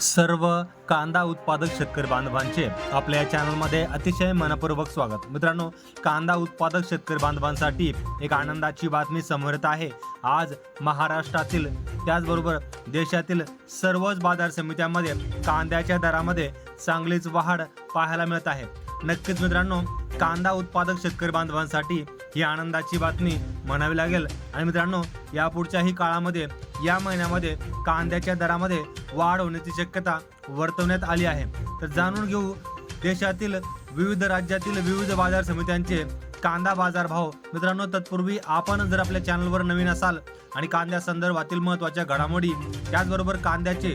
सर्व कांदा उत्पादक शेतकरी बांधवांचे आपल्या या चॅनलमध्ये अतिशय मनपूर्वक स्वागत. मित्रांनो कांदा उत्पादक शेतकरी बांधवांसाठी एक आनंदाची बातमी समोर येत आहे. आज महाराष्ट्रातील त्याचबरोबर देशातील सर्वच बाजार समित्यांमध्ये कांद्याच्या दरामध्ये चांगलीच वाढ पाहायला मिळत आहे. नक्कीच मित्रांनो कांदा उत्पादक शेतकरी बांधवांसाठी ही आनंदाची बातमी म्हणावी लागेल. आणि मित्रांनो यापुढच्याही काळामध्ये या महिन्यामध्ये कांद्याच्या दरामध्ये वाढ होण्याची शक्यता वर्तवण्यात आली आहे. तर जाणून घेऊ देशातील विविध राज्यातील विविध बाजार समित्यांचे कांदा बाजार भाव मित्रांनो तत्पूर्वी आपण जर आपल्या चॅनलवर नवीन असाल आणि कांद्या संदर्भातील महत्त्वाच्या घडामोडी त्याचबरोबर कांद्याचे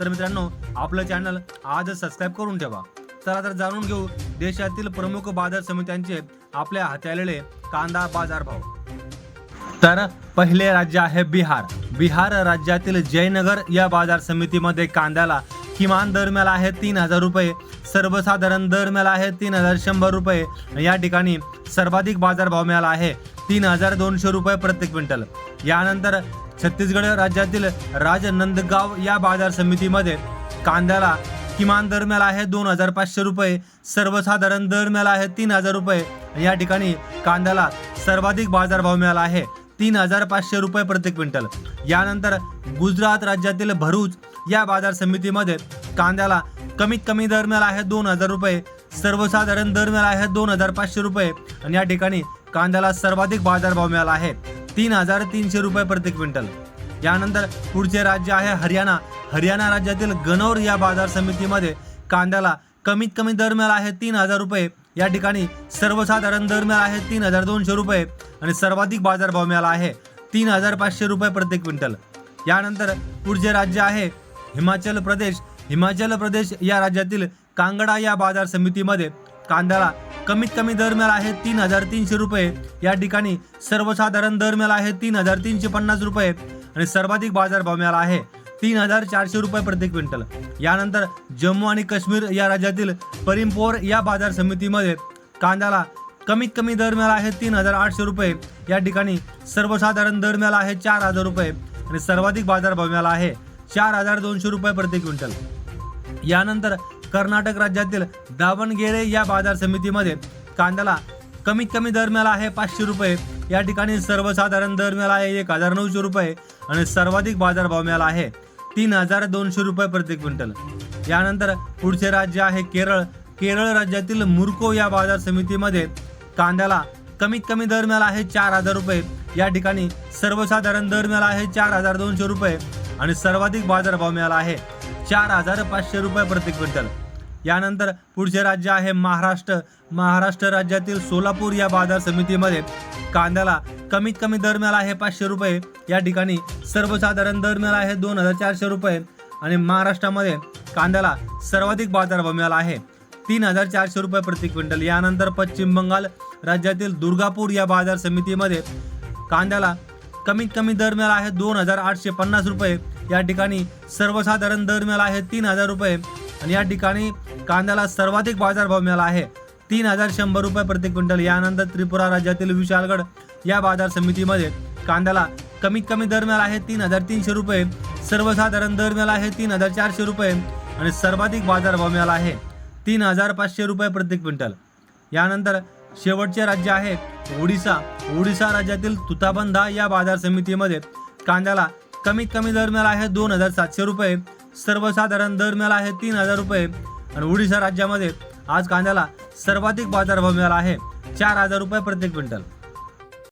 तर मित्रांनो आपलं चॅनल आजच सबस्क्राईब करून ठेवा. चला तर जाणून घेऊ देशातील प्रमुख बाजार समित्यांचे आपल्या हाताळलेले कांदा कांदा बाजारभाव तर पहिले राज्य आहे बिहार. बिहार राज्यातील जयनगर या बाजार समितीमध्ये कांद्याला किमान दर मिळाला आहे तीन हजार रुपये सर्वसाधारण दर मिळाला आहे तीन हजार शंभर रुपये. या ठिकाणी सर्वाधिक बाजारभाव मिळाला आहे तीन हजार दोनशे रुपये प्रति क्विंटल. यानंतर छत्तीसगड राज्यातील राजनंदगाव या बाजार समितीमध्ये कांद्याला किमान दर मिळाला आहे दोन हजार पाचशे रुपये सर्वसाधारण दर मिळाला आहे तीन हजार रुपये. या ठिकाणी कांद्याला सर्वाधिक बाजारभाव मिळाला आहे तीन हजार पाचशे रुपये प्रति क्विंटल. यानंतर गुजरात राज्यातील भरूच या बाजार समितीमध्ये कांद्याला कमीत कमी दर मिळाला आहे दोन हजार रुपये सर्वसाधारण दर मिळाला आहे दोन हजार पाचशे रुपये. आणि या ठिकाणी कांद्याला सर्वाधिक बाजारभाव मिळाला आहे. तीन हजार तीनशे रुपये प्रति क्विंटल. यानंतर पुढचे राज्य आहे हरियाणा. हरियाणा राज्यातील गणौर या बाजार समितीमध्ये कांद्याला कमीत कमी दर मिळाला आहे तीन हजार रुपये. या ठिकाणी सर्वसाधारण दर मिळाला आहे तीन हजार दोनशे रुपये आणि सर्वाधिक बाजारभाव मिळाला आहे तीन हजार पाचशे रुपये प्रति क्विंटल. यानंतर पुढचे राज्य आहे हिमाचल प्रदेश. हिमाचल प्रदेश या राज्यातील कांगडा या बाजार समितीमध्ये कांद्याला कमीत कमी दर मिळाला आहे तीन हजार तीनशे रुपये. या ठिकाणी सर्वसाधारण दर मिळाला आहे तीन हजार तीनशे पन्नास रुपये. आणि सर्वाधिक बाजारभाव मिळाला आहे तीन हजार चारशे रुपये प्रति क्विंटल. यानंतर जम्मू आणि काश्मीर या राज्यातील परिमपोर या बाजार समितीमध्ये कांद्याला कमीत कमी दर मिळाला आहे तीन हजार आठशे रुपये. या ठिकाणी सर्वसाधारण दर मिळाला आहे चार हजार रुपये. आणि सर्वाधिक बाजारभाव मिळाला आहे चार हजार दोनशे रुपये प्रति क्विंटल. यानंतर कर्नाटक राज्यातील दावणगेरे या बाजार समितीमध्ये कांद्याला कमीत कमी दर मिळाला आहे पाचशे रुपये. या ठिकाणी सर्वसाधारण दर मिळाला आहे एक हजार नऊशे रुपये आणि सर्वाधिक बाजारभाव मिळाला आहे तीन हजार दोनशे रुपये प्रति क्विंटल. यानंतर पुढचे राज्य आहे केरळ. केरळ राज्यातील मुरको या बाजार समितीमध्ये कांद्याला कमीत कमी दर मिळाला आहे चार हजार रुपये. या ठिकाणी सर्वसाधारण दर मिळाला आहे चार हजार दोनशे रुपये आणि सर्वाधिक बाजारभाव मिळाला आहे. चार हजार पाचशे रुपये प्रति क्विंटल. यानंतर पुढचे राज्य आहे महाराष्ट्र. महाराष्ट्र राज्यातील सोलापूर या बाजार समितीमध्ये कांद्याला कमीत कमी दर मिळाला आहे पाचशे रुपये. या ठिकाणी सर्वसाधारण दर मिळाला आहे दोन हजार चारशे रुपये. आणि महाराष्ट्रामध्ये कांद्याला सर्वाधिक बाजारभाव मिळाला आहे तीन हजार चारशे रुपये प्रति क्विंटल. यानंतर पश्चिम बंगाल राज्यातील दुर्गापूर या बाजार समितीमध्ये कांद्याला कमीत कमी दर मिळाला आहे दोन हजार आठशे पन्नास रुपये. या ठिकाणी सर्वसाधारण दर मिळाला आहे तीन हजार रुपये. आणि या ठिकाणी कांद्याला सर्वाधिक बाजारभाव मिळाला आहे. तीन हजार शंभर रुपये प्रति क्विंटल. यानंतर त्रिपुरा राज्यातील विशालगड या बाजार समितीमध्ये कांद्याला कमीत कमी दर मिळाला आहे तीन हजार तीनशे रुपये. सर्वसाधारण दर मिळाला आहे तीन हजार चारशे रुपये. आणि सर्वाधिक बाजारभाव मिळाला आहे तीन हजार पाचशे रुपये प्रति क्विंटल. यानंतर शेवटचे राज्य आहे ओडिसा. ओडिसा राज्यातील तुताबंधा या बाजार समितीमध्ये कांद्याला कमीत कमी दर मिळाला आहे दोन हजार सातशे रुपये. सर्वसाधारण दर मिळाला आहे तीन हजार रुपये. आणि ओडिशा राज्यामध्ये आज कांद्याला सर्वाधिक बाजारभाव मिळाला आहे चार हजार रुपये प्रति क्विंटल.